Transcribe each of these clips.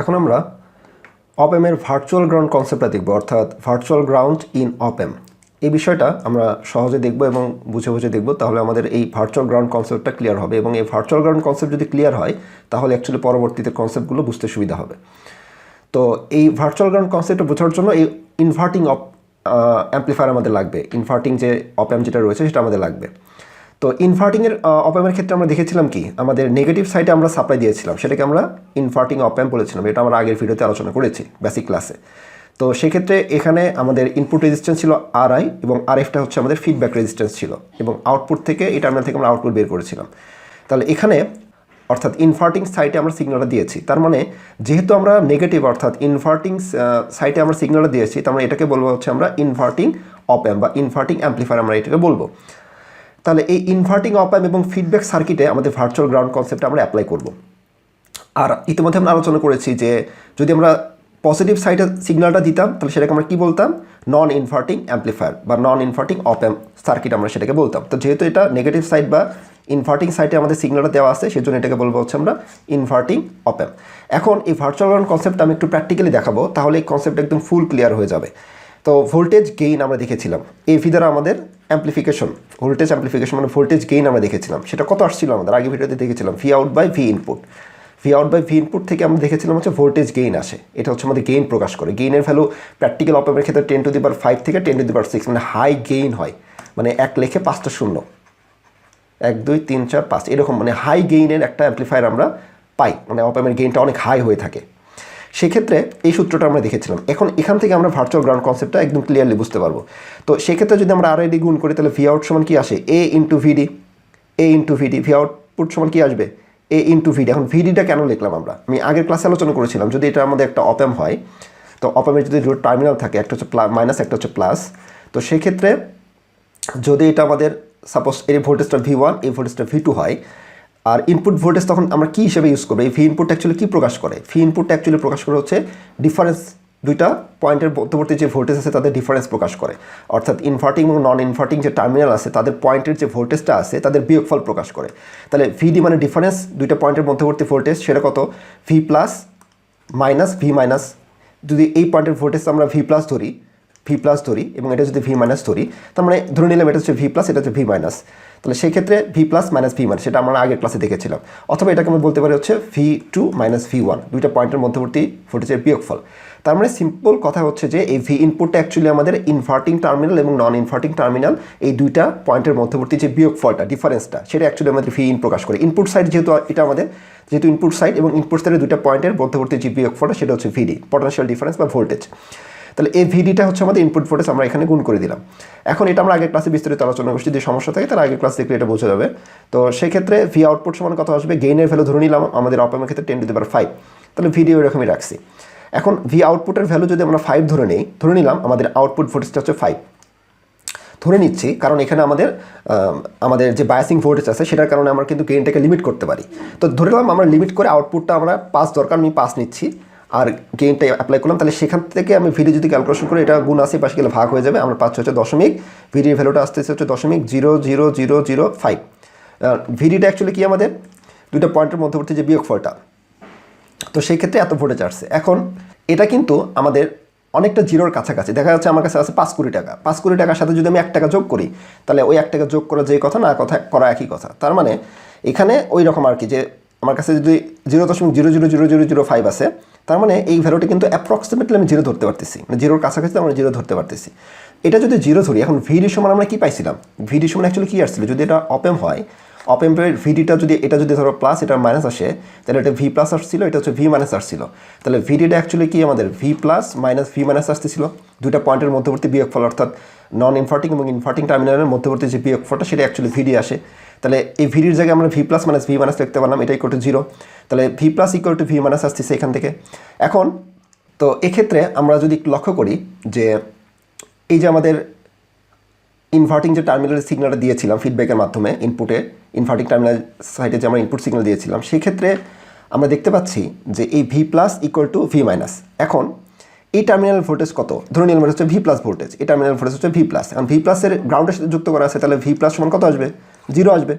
এখন আমরা অপএমের virtual ground কনসেপ্টটা দেখব, অর্থাৎ ভার্চুয়াল গ্রাউন্ড ইন অপএম এই বিষয়টা আমরা সহজে দেখব এবং বুঝে বুঝে দেখব, তাহলে আমাদের এই ভার্চুয়াল গ্রাউন্ড কনসেপ্টটা ক্লিয়ার হবে এবং এই ভার্চুয়াল গ্রাউন্ড কনসেপ্ট যদি ক্লিয়ার হয়, তাহলে অ্যাকচুয়ালি পরবর্তীতে কনসেপ্টগুলো বুঝতে সুবিধা হবে। তো এই ভার্চুয়াল গ্রাউন্ড কনসেপ্টটা বোঝার জন্য এই ইনভার্টিং অপ অ্যাম্পলিফায়ার আমাদের লাগবে। ইনভার্টিং যে অপএম যেটা রয়েছে সেটা আমাদের লাগবে। তো ইনভার্টিংয়ের অপএমের ক্ষেত্রে আমরা দেখেছিলাম কি? আমাদের নেগেটিভ সাইডে আমরা সাপ্লাই দিয়েছিলাম। সেটাকে আমরা ইনভার্টিং অপএম বলেছিলাম। এটা আমরা আগের ভিডিওতে আলোচনা করেছি বেসিক ক্লাসে তো সেক্ষেত্রে এখানে আমাদের ইনপুট রেজিস্ট্যান্স ছিল আর আই এবং আর এফটা হচ্ছে আমাদের ফিডব্যাক রেজিস্ট্যান্স ছিল এবং আউটপুট থেকে এই টার্মিনাল থেকে আমরা আউটপুট বের করেছিলাম। তাহলে এখানে অর্থাৎ ইনভার্টিং সাইটে আমরা সিগন্যালটা দিয়েছি। তার মানে যেহেতু আমরা নেগেটিভ অর্থাৎ ইনভার্টিং সাইটে আমরা সিগন্যালটা দিয়েছি, তার মানে এটাকে বলব হচ্ছে আমরা ইনভার্টিং অপএম বা ইনভার্টিং অ্যাম্পলিফায়ার আমরা এটাকে বলব। তাহলে এই ইনভার্টিং অপএম এবং ফিডব্যাক সার্কিটে আমাদের ভার্চুয়াল গ্রাউন্ড কনসেপ্টে আমরা অ্যাপ্লাই করব। আর ইতিমধ্যে আমরা আলোচনা করেছি যে যদি আমরা পজিটিভ সাইডে সিগন্যালটা দিতাম, তাহলে সেটাকে আমরা কী বলতাম? নন ইনভার্টিং অ্যাম্পলিফায়ার বা নন ইনভার্টিং অপএম সার্কিট আমরা সেটাকে বলতাম। তো যেহেতু এটা নেগেটিভ সাইড বা ইনভার্টিং সাইডে আমাদের সিগন্যালটা দেওয়া আছে, সেজন্য এটাকে বলব হচ্ছে আমরা ইনভার্টিং অপএম এখন এই ভার্চুয়াল গ্রাউন্ড কনসেপ্টটা আমি একটু প্র্যাকটিক্যালি দেখাবো, তাহলে এই কনসেপ্ট একদম ফুল ক্লিয়ার হয়ে যাবে। তো ভোল্টেজ গেইন আমরা দেখেছিলাম। এই ভি আমাদের অ্যাম্পলিফিকেশন ভোল্টেজ অ্যাম্পলিফিকেশন মানে ভোল্টেজ গেইন আমরা দেখেছিলাম। সেটা কত আসছিল আমাদের? আগে ভিডিওতে দেখেছিলাম V out by V input V out by V input থেকে আমরা দেখেছিলাম হচ্ছে ভোল্টেজ গেইন আসে। এটা হচ্ছে আমাদের গেইন প্রকাশ করে। গেইনের ভ্যালু প্র্যাকটিক্যাল অপারের ক্ষেত্রে ten to the power five থেকে ten to the power six মানে হাই গেইন হয়। মানে এক লেখে পাঁচটা শূন্য। এক, দুই, তিন, চার, পাঁচ। এরকম মানে হাই গেইনের একটা অ্যাম্পলিফায়ার আমরা পাই। মানে অপামের গেইনটা অনেক হাই হয়ে থাকে। সেক্ষেত্রে এই সূত্রটা আমরা দেখেছিলাম। এখন এখান থেকে আমরা ভার্চুয়াল গ্রাউন্ড কনসেপ্টটা একদম ক্লিয়ারলি বুঝতে পারব। তো সেক্ষেত্রে যদি আমরা আরআইডি গুণ করি, তাহলে ভি আউট সমান কি আসে? A into VD A into VD V output সমান কি আসবে? এ ইন্টু ভিডি এখন ভিডিটা কেন লিখলাম আমরা? আমি আগের ক্লাসে আলোচনা করেছিলাম, যদি এটা আমাদের একটা অপ্যাম হয়, তো অপ্যামের যদি দুটো টার্মিনাল থাকে, একটা হচ্ছে মাইনাস একটা হচ্ছে প্লাস তো সেক্ষেত্রে যদি এটা আমাদের সাপোজ এই ভোল্টেজটা ভি ওয়ান এই ভোল্টেজটা ভি টু হয় আর ইনপুট ভোল্টেজ তখন আমরা কী হিসেবে ইউজ করব? এই ভি ইনপুট অ্যাকচুয়ালি কী প্রকাশ করে? ভি ইনপুটটা অ্যাকচুয়ালি প্রকাশ করে হচ্ছে ডিফারেন্স দুইটা পয়েন্টের মধ্যবর্তী যে ভোল্টেজ আছে তাদের ডিফারেন্স প্রকাশ করে। অর্থাৎ ইনভার্টিং এবং নন ইনভার্টিং যে টার্মিনাল আছে, তাদের পয়েন্টের যে ভোল্টেজটা আছে, তাদের বিয়োগফল প্রকাশ করে। তাহলে ভিডি মানে ডিফারেন্স দুইটা পয়েন্টের মধ্যবর্তী ভোল্টেজ সেটা কত? V plus minus V minus যদি এই পয়েন্টের ভোল্টেজ আমরা ভি প্লাস ধরি ভি প্লাস ধরি, এবং এটা যদি ভি মাইনাস ধরি, তার মানে ধরে নিলাম এটা হচ্ছে ভি প্লাস এটা হচ্ছে ভি মাইনাস তাহলে সেই ক্ষেত্রে V plus minus V minus সেটা আমরা আগের ক্লাসে দেখেছিলাম। অথবা এটাকে আমরা বলতে পারি হচ্ছে V two minus V one দুইটা পয়েন্টের মধ্যবর্তী ভোল্টেজের বিয়োগফল। তার মানে সিম্পল কথা হচ্ছে যে এই ভি ইনপুটটা অ্যাকচুয়ালি আমাদের ইনভার্টিং টার্মিনাল এবং নন ইনভার্টিং টার্মিনাল এই দুইটা পয়েন্টের মধ্যবর্তী যে বিয়োগফলটা ডিফারেন্সটা সেটা অ্যাকচুয়ালি আমাদের ভি ইন প্রকাশ করে। ইনপুট সাইড যেহেতু এটা আমাদের, যেহেতু ইনপুট সাইড এবং ইনপুট সাইডের দুইটা পয়েন্টের মধ্যবর্তী যে বিয়োগফলটা, সেটা হচ্ছে ভিডি পটেনশিয়াল ডিফারেন্স বা ভোল্টেজ তাহলে এই ভিডিটা হচ্ছে আমাদের ইনপুট ভোল্টেজ আমরা এখানে গুণ করে দিলাম। এখন এটা আমরা আগের ক্লাসে বিস্তারিত আলোচনা করছি যদি সমস্যা থাকে, তাহলে আগের ক্লাস দেখলে এটা বোঝা যাবে। তো সেক্ষেত্রে ভি আউটপুট সমান কত আসবে? গেইনের ভ্যালু ধরে নিলাম, আমাদের অপামের ক্ষেত্রে টেন টু দি ফাইভ তাহলে ভিডিও এরকমই রাখছি। এখন ভি আউটপুটের ভ্যালু যদি আমরা ফাইভ ধরে নিই, ধরে নিলাম আমাদের আউটপুট ভোল্টেজটা হচ্ছে ফাইভ ধরে নিচ্ছি, কারণ এখানে আমাদের আমাদের যে বায়াসিং ভোল্টেজ আছে, সেটার কারণে আমরা কিন্তু গেইনটাকে লিমিট করতে পারি। তো ধরে নিলাম আমরা লিমিট করে আউটপুটটা আমরা পাস দরকার, আমি পাস নিচ্ছি। আর গেইনটা অ্যাপ্লাই করলাম, তাহলে সেখান থেকে আমি ভিডিও যদি ক্যালকুলেশন করি, এটা গুণ আসে পাশে গেলে ভাগ হয়ে যাবে, আমরা পাচ্ছি হচ্ছে দশমিক। ভিডির ভ্যালুটা আসতেছে হচ্ছে দশমিক zero zero zero zero five ভিডিটা actually কি আমাদের? দুইটা পয়েন্টের মধ্যবর্তী যে বিয়োগফলটা। তো সেই ক্ষেত্রে এত ভোল্টেজ আসছে। এখন এটা কিন্তু আমাদের অনেকটা জিরোর কাছাকাছি। দেখা যাচ্ছে আমার কাছে আছে পাঁচ কোটি টাকা। পাঁচ কোটি টাকার সাথে যদি আমি এক টাকা যোগ করি, তাহলে ওই এক টাকা যোগ করা যে কথা না, কথা, করা একই কথা। তার মানে এখানে ওই রকম আর কি যে আমার কাছে যদি জিরো দশমিক zero zero zero zero zero five আছে, তার মানে এই ভ্যালুটি কিন্তু অ্যাপ্রক্সিমেটলি আমি জিরো ধরতে পারতেছি। মানে জিরোর কাছাকাছি আমরা জিরো ধরতে পারতেছি। এটা যদি জিরো ধরি, এখন ভিডি সমান আমরা কী পাইছিলাম? ভিডি সমান অ্যাকচুয়ালি কী আসছিল? যদি এটা অপেম হয় অপেম্পের ভিডিটা যদি, এটা যদি ধরো প্লাস এটা মাইনাস আসে, তাহলে এটা ভি প্লাস আসছিল, এটা হচ্ছে ভি মাইনাস আসছিল। তাহলে ভিডিটা অ্যাকচুয়ালি কি আমাদের? V plus minus V minus আসতেছিল। দুটা পয়েন্টের মধ্যবর্তী বিয়োগফল, অর্থাৎ নন ইনফার্টিং এবং ইনফার্টিং টার্মিনালের মধ্যবর্তী যে বিয়োগফলটা সেটা অ্যাকচুয়ালি ভিডি আসে। তাহলে এই ভিডির জায়গায় আমরা V plus minus V minus লিখতে পারলাম, এটা ইকুয়াল টু জিরো তাহলে V plus equal to V minus আসতেছে এখান থেকে। এখন, তো এক্ষেত্রে আমরা যদি লক্ষ্য করি যে এই যে আমাদের ইনভার্টিং যে টার্মিনালের সিগন্যালটা দিয়েছিলাম ফিডব্যাকের মাধ্যমে ইনপুটে ইনভার্টিং টার্মিনাল সাইডে যে আমরা ইনপুট সিগনাল দিয়েছিলাম, সেক্ষেত্রে আমরা দেখতে পাচ্ছি যে এই V plus equal to V minus এখন এই টার্মিনাল ভোল্টেজ কত? ধরুন নিলাম হচ্ছে ভি প্লাস ভোল্টেজ এই টার্মিনাল ভোল্টেজ হচ্ছে ভি প্লাস এখন ভি প্লাসের গ্রাউন্ডের সাথে যুক্ত করা আছে, তাহলে ভি প্লাস সমান কত আসবে? জিরো আসবে।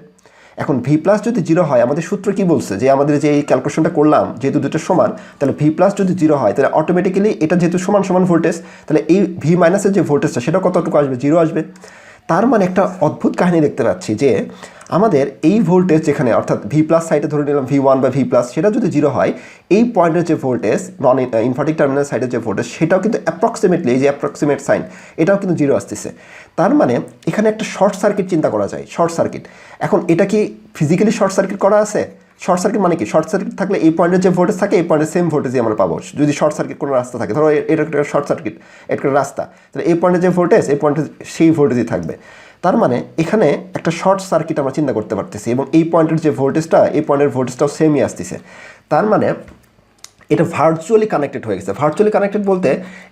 এখন ভি প্লাস যদি জিরো হয়, আমাদের সূত্র কি বলছে? যে আমাদের যে এই ক্যালকুলেশনটা করলাম, যেহেতু দুটো সমান, তাহলে ভি প্লাস যদি জিরো হয়, তাহলে অটোমেটিক্যালি এটা যেহেতু সমান সমান ভোল্টেজ তাহলে এই ভি মাইনাসের যে ভোল্টেজটা সেটা কতটুকু আসবে? জিরো আসবে। তার মানে একটা অদ্ভুত কাহিনী দেখতে পাচ্ছি যে আমাদের এই ভোল্টেজ যেখানে, অর্থাৎ ভি প্লাস সাইডে ধরে নিলাম ভি ওয়ান বা ভি প্লাস সেটা যদি জিরো হয়, এই পয়েন্টের যে ভোল্টেজ নন ইনভার্টিং টার্মিনাল সাইডের যে ভোল্টেজ সেটাও কিন্তু অ্যাপ্রক্সিমেটলি এই যে অ্যাপ্রক্সিমেট সাইন এটাও কিন্তু জিরো আসতেছে। তার মানে এখানে একটা শর্ট সার্কিট চিন্তা করা যায় শর্ট সার্কিট এখন এটা কি ফিজিক্যালি শর্ট সার্কিট করা আছে? শর্ট সার্কিট মানে কি? শর্ট সার্কিট থাকলে এই পয়েন্টের যে ভোল্টেজ থাকে, এই পয়েন্টের সেম ভোল্টেজই আমরা পাবো। যদি শর্ট সার্কিট কোনো রাস্তা থাকে, ধরো এটা একটা শর্ট সার্কিট একটা রাস্তা, তাহলে এই পয়েন্টের যে ভোল্টেজ এই পয়েন্টে সেই ভোল্টেজই থাকবে। তার মানে এখানে একটা শর্ট সার্কিট আমরা চিন্তা করতে পারতেছি এবং এই পয়েন্টের যে ভোল্টেজটা এই পয়েন্টের ভোল্টেজটাও সেমই আসতেছে। তার মানে এটা ভার্চুয়ালি কানেক্টেড হয়ে গেছে। ভার্চুয়ালি কানেক্টেড বলতে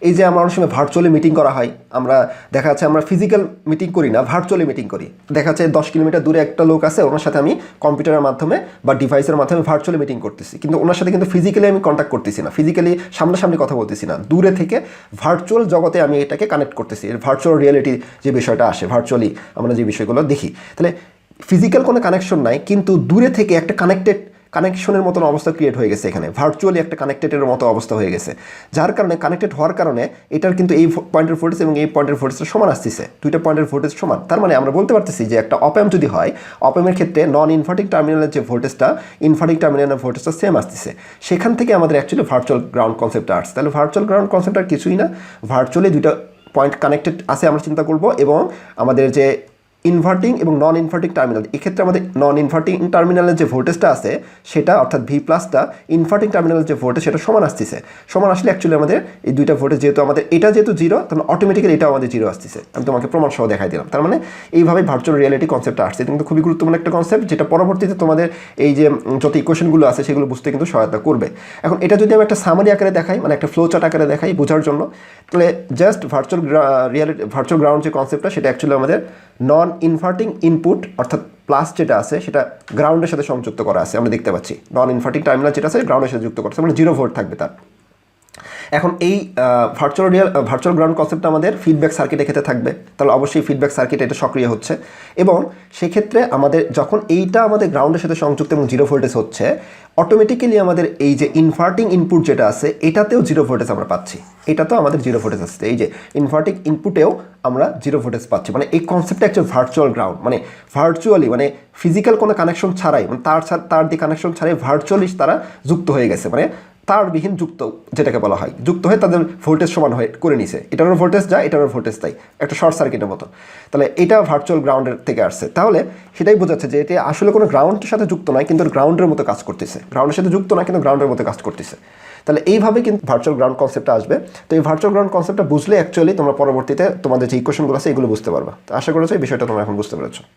এই যে আমার অনেক সময় ভার্চুয়ালি মিটিং করা হয়, আমরা দেখা যাচ্ছে আমরা ফিজিক্যাল মিটিং করি না ভার্চুয়ালি মিটিং করি। দেখা যাচ্ছে দশ কিলোমিটার দূরে একটা লোক আছে, ওনার সাথে আমি কম্পিউটারের মাধ্যমে বা ডিভাইসের মাধ্যমে ভার্চুয়ালি মিটিং করতেছি। কিন্তু ওনার সাথে কিন্তু ফিজিক্যালি আমি কন্ট্যাক্ট করতেছি না ফিজিক্যালি সামনাসামনি কথা বলতেছি না। দূরে থেকে ভার্চুয়াল জগতে আমি এটাকে কানেক্ট করতেছি ভার্চুয়াল রিয়েলিটি যে বিষয়টা আসে ভার্চুয়ালি আমরা যে বিষয়গুলো দেখি। তাহলে ফিজিক্যাল কোনো কানেকশন নাই, কিন্তু দূরে থেকে একটা কানেক্টেড কানেকশনের মতন অবস্থা ক্রিয়েট হয়ে গেছে এখানে। ভার্চুয়ালি একটা কানেক্টেডের মতো অবস্থা হয়ে গেছে। যার কারণে কানেক্টেড হওয়ার কারণে এটার কিন্তু এই পয়েন্টের ভোল্টেজ এবং এই পয়েন্টের ভোল্টেজটা সমান আসতেছে। দুইটা পয়েন্টের ভোল্টেজ সমান। তার মানে আমরা বলতে পারতেছি যে একটা অপ্যাম যদি হয় অপ্যামের ক্ষেত্রে নন ইনভার্টিং টার্মিনালের যে ভোল্টেজটা ইনভার্টিং টার্মিনালের ভোল্টেজটা সেম আসতেছে। সেখান থেকে আমাদের অ্যাকচুয়ালি ভার্চুয়াল গ্রাউন্ড কনসেপ্টটা আসছে। তাহলে ভার্চুয়াল গ্রাউন্ড কনসেপ্ট আর কিছুই না। ভার্চুয়ালি দুইটা পয়েন্ট কানেক্টেড আছে আমরা চিন্তা করব এবং আমাদের যে ইনভার্টিং এবং নন ইনভার্টিং টার্মিনাল এক্ষেত্রে আমাদের নন ইনভার্টিং টার্মিনালের যে ভোল্টেজটা আছে, সেটা অর্থাৎ ভি প্লাসটা ইনভার্টিং টার্মিনালের যে ভোল্টেজ সেটা সমান আসতেছে। সমান আসলে অ্যাকচুয়ালি আমাদের এই দুইটা ভোল্টেজ যেহেতু আমাদের, এটা যেহেতু জিরো তখন অটোমেটিক্যালি এটা আমাদের জিরো আসতেছে। আমি তোমাকে প্রমাণ সহ দেখাই দিলাম। তার মানে এইভাবে ভার্চুয়াল রিয়েলিটি কনসেপ্টটা আসছে। কিন্তু খুবই গুরুত্বপূর্ণ একটা কনসেপ্ট যেটা পরবর্তীতে তোমাদের এই যে যত ইকুয়েশনগুলো আছে, সেগুলো বুঝতে কিন্তু সহায়তা করবে। এখন এটা যদি আমি একটা সামারি আকারে দেখাই মানে একটা ফ্লো চার্ট আকারে দেখাই বোঝার জন্য, তাহলে just virtual reality virtual ground যে কনসেপ্টটা সেটা অ্যাকচুয়ালি আমাদের নন ইনভার্টিং ইনপুট অর্থাৎ প্লাস যেটা আছে, সেটা গ্রাউন্ডের সাথে সংযুক্ত করা আছে, আমরা দেখতে পাচ্ছি। নন ইনভার্টিং টার্মিনাল যেটা আছে গ্রাউন্ডের সাথে যুক্ত করছে মানে জিরো ভোল্ট থাকবে তার। এখন এই ভার্চুয়াল রিয়াল ভার্চুয়াল গ্রাউন্ড কনসেপ্টটা আমাদের ফিডব্যাক সার্কিটের ক্ষেত্রে থাকবে। তাহলে অবশ্যই ফিডব্যাক সার্কিট এটা সক্রিয় হচ্ছে। এবং সেক্ষেত্রে আমাদের যখন এইটা আমাদের গ্রাউন্ডের সাথে সংযুক্ত এবং জিরো ভোল্টেজ হচ্ছে অটোমেটিক্যালি আমাদের এই যে ইনভার্টিং ইনপুট যেটা আছে, এটাতেও জিরো ভোল্টেজ আমরা পাচ্ছি। এটাতেও আমাদের জিরো ভোল্টেজ আসছে এই যে ইনভার্টিং ইনপুটেও আমরা জিরো ভোল্টেজ পাচ্ছি। মানে এই কনসেপ্টটা হচ্ছে ভার্চুয়াল গ্রাউন্ড মানে ভার্চুয়ালি মানে ফিজিক্যাল কোনো কানেকশন ছাড়াই মানে তার তার দিয়ে কানেকশন ছাড়াই ভার্চুয়ালি তারা যুক্ত হয়ে গেছে। মানে তারবিহীন যুক্ত যেটাকে বলা হয়, যুক্ত হয়ে তাদের ভোল্টেজ সমান হয়ে করে নিছে। এটারও ভোল্টেজ যায় এটারও ভোল্টেজ তাই একটা শর্ট সার্কিটের মতো। তাহলে এটা ভার্চুয়াল গ্রাউন্ডের থেকে আসছে। তাহলে সেটাই বোঝাচ্ছে যে এটা আসলে কোনো গ্রাউন্ডের সাথে যুক্ত নয়, কিন্তু গ্রাউন্ডের মতো কাজ করতেছে। গ্রাউন্ডের সাথে যুক্ত না কিন্তু গ্রাউন্ডের মতো কাজ করতেছে। তাহলে এইভাবে কিন্তু ভার্চুয়াল গ্রাউন্ড কনসেপ্টটা আসবে। তো এই ভার্চুয়াল গ্রাউন্ড কনসেপ্টটা বুঝলে অ্যাকচুয়ালি তোমরা পরবর্তীতে তোমাদের যে ইকুয়েশনগুলো আছে, এগুলো বুঝতে পারবা। তো আশা করেছ এই বিষয়টা তোমরা এখন বুঝতে পেরেছ।